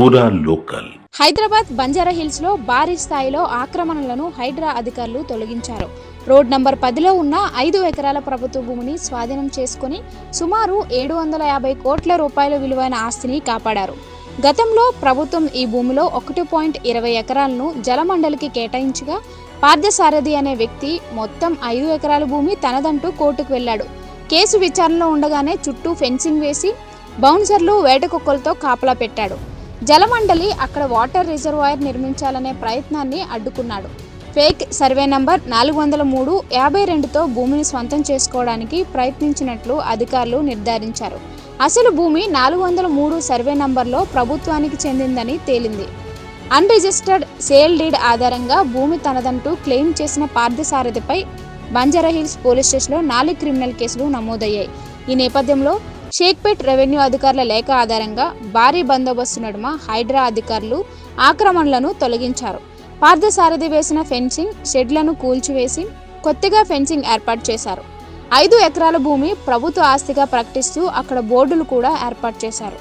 పూరా లోకల్. హైదరాబాద్ బంజారా హిల్స్లో భారీ స్థాయిలో ఆక్రమణలను హైడ్రా అధికారులు తొలగించారు. రోడ్ నంబర్ పదిలో ఉన్న ఐదు ఎకరాల ప్రభుత్వ భూమిని స్వాధీనం చేసుకుని సుమారు ఏడు వందల యాభై కోట్ల రూపాయల విలువైన ఆస్తిని కాపాడారు. గతంలో ప్రభుత్వం ఈ భూమిలో ఒకటి పాయింట్ ఇరవై ఎకరాలను జలమండలికి కేటాయించగా పార్థసారథి అనే వ్యక్తి మొత్తం ఐదు ఎకరాల భూమి తనదంటూ కోర్టుకు వెళ్ళాడు కేసు విచారణలో ఉండగానే చుట్టూ ఫెన్సింగ్ వేసి బౌన్సర్లు వేటకుక్కలతో కాపలా పెట్టాడు. జలమండలి అక్కడ వాటర్ రిజర్వాయర్ నిర్మించాలనే ప్రయత్నాన్ని అడ్డుకున్నాడు. ఫేక్ సర్వే నంబర్ నాలుగు వందల మూడు యాభై రెండుతో భూమిని స్వంతం చేసుకోవడానికి ప్రయత్నించినట్లు అధికారులు నిర్ధారించారు. అసలు భూమి నాలుగు వందల మూడు సర్వే నంబర్లో ప్రభుత్వానికి చెందిందని తేలింది. అన్రిజిస్టర్డ్ సేల్ డీడ్ ఆధారంగా భూమి తనదంటూ క్లెయిమ్ చేసిన పార్థసారథిపై బంజారాహిల్స్ పోలీస్ స్టేషన్లో నాలుగు క్రిమినల్ కేసులు నమోదయ్యాయి. ఈ నేపథ్యంలో షేక్పేట్ రెవెన్యూ అధికారుల లేఖ ఆధారంగా భారీ బందోబస్తు నడుమ హైడ్రా అధికారులు ఆక్రమణలను తొలగించారు. పార్థసారథి వేసిన ఫెన్సింగ్ షెడ్లను కూల్చివేసి కొత్తగా ఫెన్సింగ్ ఏర్పాటు చేశారు. ఐదు ఎకరాల భూమి ప్రభుత్వ ఆస్తిగా ప్రకటిస్తూ అక్కడ బోర్డులు కూడా ఏర్పాటు చేశారు.